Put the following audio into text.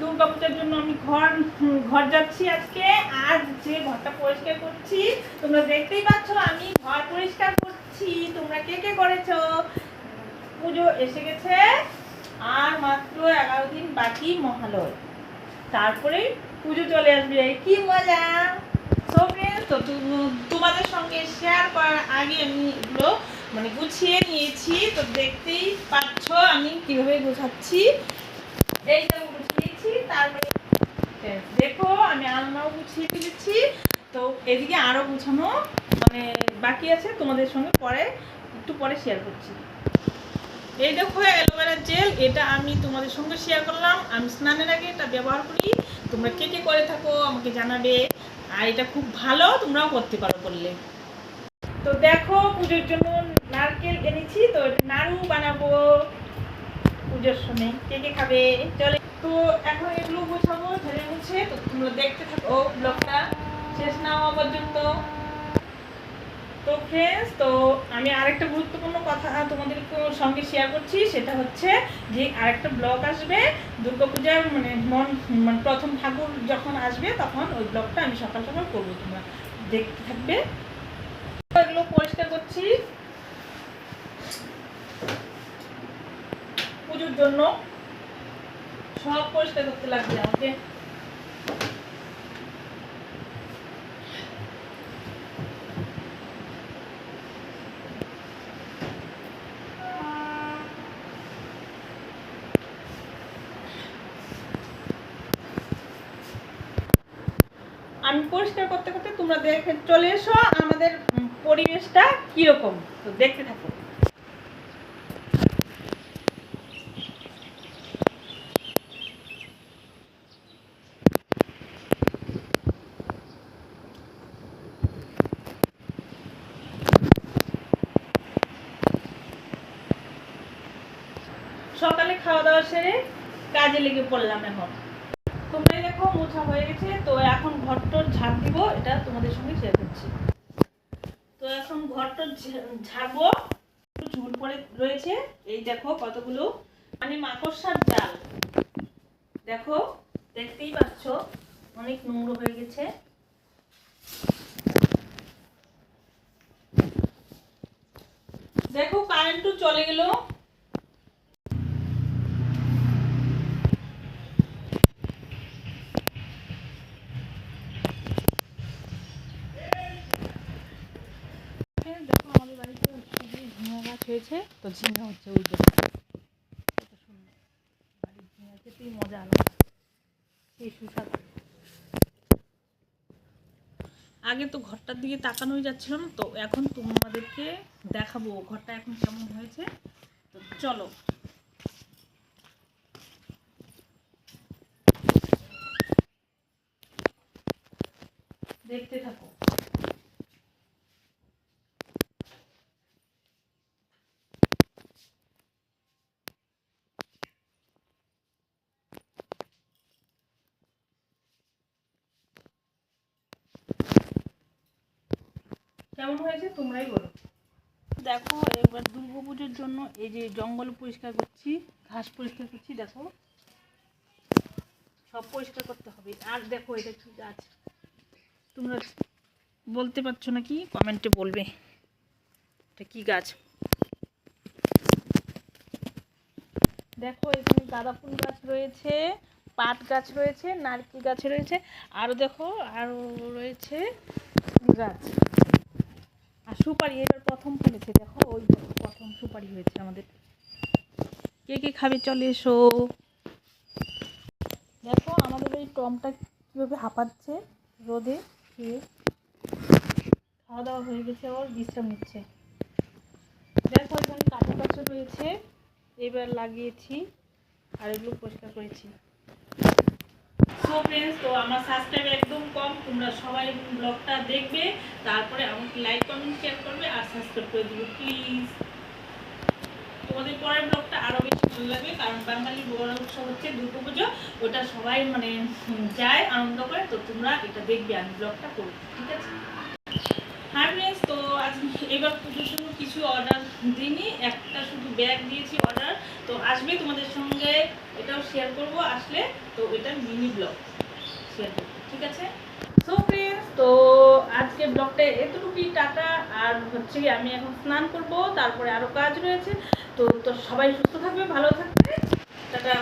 দুর্গাপূজার জন্য আমি ঘর ঘর যাচ্ছি আজকে। আজ যে ঘরটা পরিষ্কার করছি, তোমরা দেখতেই পাচ্ছ, আমি ঘর পরিষ্কার করছি। তোমরা কে কে করেছ? পুজো এসে গেছে। আর মাত্র এগারো দিন বাকি মহালয়। তারপরে পুজো চলে আসবে। কি মজা! তো তোমাদের সঙ্গে শেয়ার করার আগে আমি এগুলো মানে গুছিয়ে নিয়েছি। তো দেখতেই পাচ্ছ আমি কীভাবে গোছাচ্ছি। গুছিয়েছি তারপরে দেখো, আমি আলনাও গুছিয়ে ফেলেছি। তো এদিকে আরও গুছানো মানে বাকি আছে তোমাদের সঙ্গে পরে, একটু পরে শেয়ার করছি। এই দেখো অ্যালোভেরা জেল, এটা আমি তোমাদের সঙ্গে শেয়ার করলাম। আমি স্নানের আগে এটা ব্যবহার করি। তোমরা কে কে করে থাকো, আমাকে জানাবে। আর এটা খুব ভালো, তোমরাও করতে পারো বললে তো দেখো, পুজোর জন্য নারকেল এনেছি, তো নাড়ু বানাবো। পুজোর সময়। কে কে খাবে? চলে। তো এখন এগুলো গোছাবো, ঝেড়ে মুছে তো তোমরা দেখতে থাকো ব্লগটা। শেষ না হওয়া পর্যন্ত। তো ফ্রেন্ডস তো আমি আরেকটা গুরুত্বপূর্ণ কথা তোমাদের সঙ্গে শেয়ার করছি। সেটা হচ্ছে যে আরেকটা ব্লগ আসবে, দুর্গাপূজার মানে মন মানে প্রথম ঠাকুর যখন আসবে, তখন ওই ব্লগটা আমি সকাল সকাল করব। তোমরা দেখতে থাকবে এগুলো পরিষ্কার করছি পুজোর জন্য সব পরিষ্কার করতে লাগবে আমাকে। আমি পরিষ্কার করতে করতে তোমরা দেখে চলে এসো, আমাদের পরিবেশটা কীরকম? তো দেখতে থাকো। সকালে খাওয়া দাওয়া সেরে কাজে লেগে পড়লাম এখন। তোমরাই দেখো, মোছা হয়ে গেছে। তো এখন ঘরটর ঝাঁপ দিব, এটা তোমাদের সঙ্গে শেয়ার করছি। তো এখন ঘরটর ঝাড়বো ঝুল পড়ে রয়েছে। এই দেখো কতগুলো। মানে মাকড়সার জাল। দেখো, দেখতেই পাচ্ছ, অনেক নোংরা হয়ে গেছে। দেখো কারেন্টও চলে গেল দেখো আমাদের বাড়িতে শুধু ঝিঙা গাছ হয়েছে। তো ঝিঙা হচ্ছে দেখো কত সুন্দর। বাড়ির খেতেই মজা আলাদা। সেই সুস্বাদু। আগে তো ঘরটার দিকে তাকানোই যাচ্ছিল না তো এখন তোমাদেরকে দেখাবো ঘরটা এখন কেমন হয়েছে। তো চলো। দেখতে থাকো। কেমন হয়েছে? তোমরাই বলো। দেখো, এবার দুর্গা পুজোর জন্য এই যে জঙ্গল পরিষ্কার করছি, ঘাস পরিষ্কার করছি, দেখো। সব পরিষ্কার করতে হবে। আর দেখো, এটা কি গাছ? তোমরা বলতে পারছ নাকি কমেন্টে বলবে। এটা কি গাছ? দেখো, এখানে গাঁদা ফুল গাছ রয়েছে, পাট গাছ রয়েছে, নারকেল গাছ রয়েছে আরও দেখো আরও রয়েছে গাছ। আর সুপারি এবার প্রথম ফলেছে, দেখো, ওই প্রথম সুপারি হয়েছে আমাদের। কে কে খাবে, চলে এসো। দেখো, আমাদের ওই টমটা কীভাবে হাঁপাচ্ছে, রোদে খেয়ে। খাওয়া দাওয়া হয়ে গেছে, আবার বিশ্রাম নিচ্ছে। দেখো, এখানে কাঁচা কাঁচা রয়েছে। এবার লাগিয়েছি, আর এগুলো পরিষ্কার করেছি। সো ফ্রেন্ডস তো আমার সাবস্ক্রাইব একদম কম, তোমরা সবাই ব্লগটা দেখবে, তারপরে আমাকে লাইক কমেন্ট শেয়ার করবে আর সাবস্ক্রাইব করে দিবে প্লিজ তোমাদের পরের ব্লগটা আরও বেশি ভালো লাগবে, কারণ বাঙালি বড় উৎসব হচ্ছে দুর্গা পুজো, ওটা সবাই মানে যায় আনন্দ করে, তো তোমরা এটা দেখবে, আমি ব্লগটা করব, ঠিক আছে? হ্যাঁ ফ্রেন্ডস তো আজ এবার পুজোর জন্য কিছু অর্ডার দিইনি শুধু ব্যাগ দিয়েছি অর্ডার তো আসবে তোমাদের সঙ্গে, এটাও শেয়ার করব আসলে, তো এটা মিনি ব্লগ শেয়ার ঠিক আছে? সো ফ্রেন্ডস তো আজকে ব্লগটা এতটুকুই, টাটা। আর হচ্ছে আমি এখন স্নান করব, তারপরে আরও কাজ রয়েছে, তো তো সবাই সুস্থ থাকবে, ভালো থাকবে। টাটা।